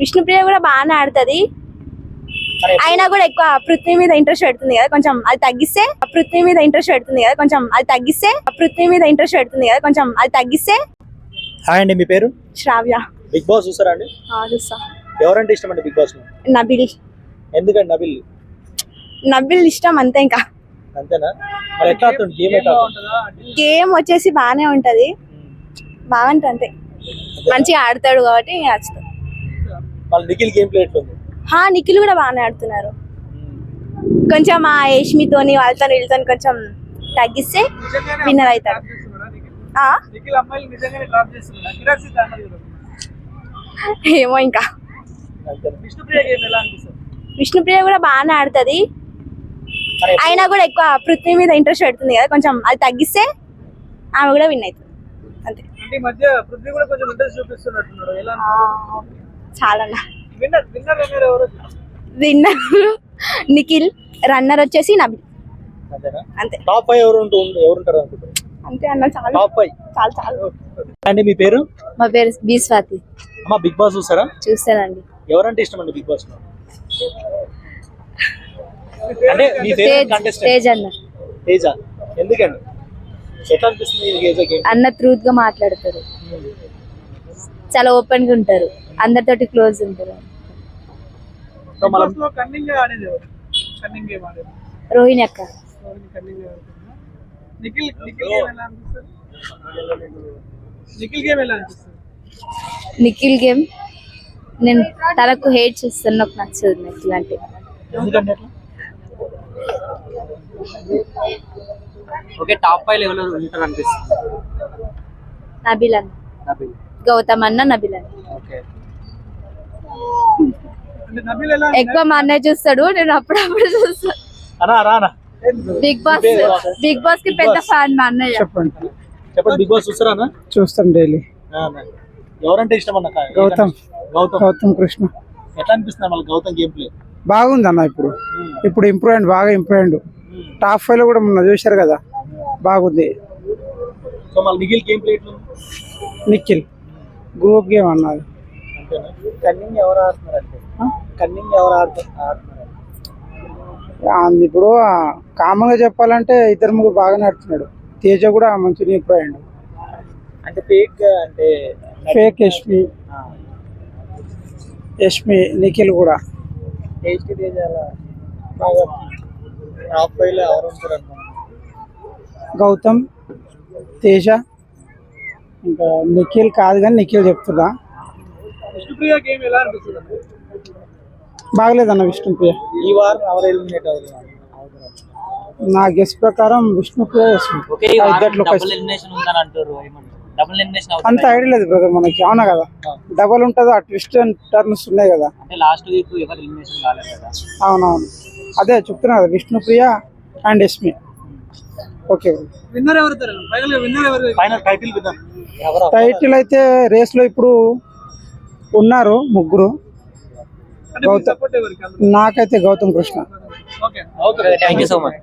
విష్ణుప్రియ కూడా బాగానే ఆడుతుంది. అయినా కూడా ఎక్కువ పృథ్వీ మీద ఇంట్రెస్ట్ పెడుతుంది కదా కొంచెం అది తగ్గిస్తే పృథ్వీ మీద ఇంట్రెస్ట్ పెడుతుంది కదా కొంచెం అది తగ్గిస్తే పృథ్వీ మీద ఇంట్రెస్ట్ పెడుతుంది కదా కొంచెం అది తగ్గిస్తే హాయ్ అండి మీ పేరు? శ్రావ్య. బిగ్ బాస్ చూసారా అండి? చూస్తా. ఎవరంటే ఇష్టం అండి బిగ్ బాస్ నబిల్. ఎందుకండి నబిల్? నబిల్ ఇష్టం అంతే ఇంకా. అంతేనా? మరి ఎట్లా ఆడుతుంది గేమ్ ఎట్లా ఆడుతుంది గేమ్ వచ్చేసి బాగానే ఉంటది. బాగుంటుంది అంతే. మంచిగా ఆడతాడు కాబట్టి నచ్చుతుంది. నిఖిల్ గేమ్ ప్లే ఎట్లుంది? హా నిఖిల్ కూడా బాగానే ఆడుతున్నారు. కొంచెం ఆ యష్మితోని వాళ్ళతో వీళ్ళతో కొంచెం తగ్గిస్తే విన్నర్ అవుతాడు కదా ఏమో ఇంకా. విష్ణుప్రియ కూడా బాగానే ఆడుతుంది. అయినా కూడా ఎక్కువ పృథ్వీ మీద ఇంట్రెస్ట్ పెడుతుంది కదా కొంచెం అది తగ్గిస్తే ఆమె కూడా విన్ అవుతుంది. అంతే. మధ్య పృథ్వీ కూడా కొంచెం ఇంట్రెస్ట్ చూపిస్తున్నట్టున్నారు. ఎలా చాలా విన్నర్ విన్నర్ విన్నర్ ఎవరు? విన్నర్ నిఖిల్ రన్నర్ వచ్చేసి నబిల్. అంతే. టాప్ ఫైవ్ ఎవరు ఉంటూ ఎవరు ఉంటారు అనుకుంటారు అంతే అన్న చాలా. టాప్ ఫైవ్ చాలా చాలా. అండి మీ పేరు? మా పేరు బి స్వాతి. అమ్మ బిగ్ బాస్ చూసారా చూస్తానండి. ఎవరంటే ఇష్టం అండి బిగ్ బాస్? అంటే మీ ఫేవరెట్ తేజ్ కంటెస్టెంట్ తేజ్ అన్న. తేజ? ఎందుకండి? ఎట్లా అనిపిస్తుంది అన్న ట్రూత్గా మాట్లాడతారు. చాలా ఓపెన్గా ఉంటారు. అందరితోటి క్లోజ్ ఉంటారు. రోహిణి అక్క. నిఖిల్ గేమ్ నేను తనకు హేట్ చేస్తాను నాకు నచ్చదు నిఖిల్ అంటే ఓకే టాప్ ఫైవ్ లెవెల్ ఉంటారు అనిపిస్తుంది. నబిల్ అన్న. నబిల్. గౌతమ్ అన్న నబిల్ అన్న. ఓకే. ఎక్కువ మా అన్నయ్య చూస్తాడు నేను అప్పుడప్పుడు చూస్తాను బిగ్ బాస్ బిగ్ బాస్. కి పెద్ద ఫ్యాన్ మా అన్నయ్య. చెప్పండి. చెప్పండి బిగ్ బాస్ చూస్తారా? చూస్తాం డైలీ. ఎవరంటే ఇష్టం అన్న గౌతమ్. గౌతమ్. గౌతమ్ కృష్ణ. ఎట్లా అనిపిస్తుంది మళ్ళీ గౌతమ్ గేమ్ ప్లే? బాగుంది అన్న ఇప్పుడు. ఇప్పుడు ఇంప్రూవ్ అయింది బాగా ఇంప్రూవ్ టాప్ ఫైవ్లో కూడా మొన్న చూశారు కదా బాగుంది. Nikhil game play Nikhil. Group game అన్నది కన్నింగ్ ఎవరు ఆడుతున్నారు కన్నింగ్ ఎవరు ఆడుతు- ఆడుతున్నారు ఇప్పుడు కామన్గా చెప్పాలంటే ఇద్దరు ముగ్గురు బాగా నడుతున్నాడు తేజ కూడా ఇంప్రూవ్ అయ్యాడు అంటే ఫేక్ అంటే ఫేక్ యష్మి. యష్మి నిఖిల్ కూడా. టేస్టీ తేజ బాగా టాప్ ఎవరు ఉంటారు గౌతమ్ తేజ ఇంకా నిఖిల్ కాదు కానీ నిఖిల్ చెప్తున్నా. విష్ణుప్రియ గేమ్ ఎలా అనిపిస్తుంది బాగలేదన్న విష్ణుప్రియ. ఈ వారం ఎవరు ఎలిమినేట్ అవుతున్నారు? నా గెస్ ప్రకారం విష్ణుప్రియ అంత అవుతుంది? ఐడియా లేదు బ్రదర్ మనకి అవునా కదా? డబల్ ఉంటుంది ఆ ట్విస్ట్ అండ్ టర్న్స్ ఉన్నాయి కదా. అంటే లాస్ట్ వీక్ ఎవరు ఎలిమినేషన్ కాలేదు కదా? అవునవును. అదే చెప్తున్నా కదా Vishnupriya and Yashmi okay winner ఎవరు ఫైనల్ విన్నర్ ఎవరు? ఫైనల్ టైటిల్ విన్నర్ ఎవరు? టైటిల్ అయితే రేస్లో ఇప్పుడు ఉన్నారు ముగ్గురు. నాకైతే Gautam Krishna. Thank you so much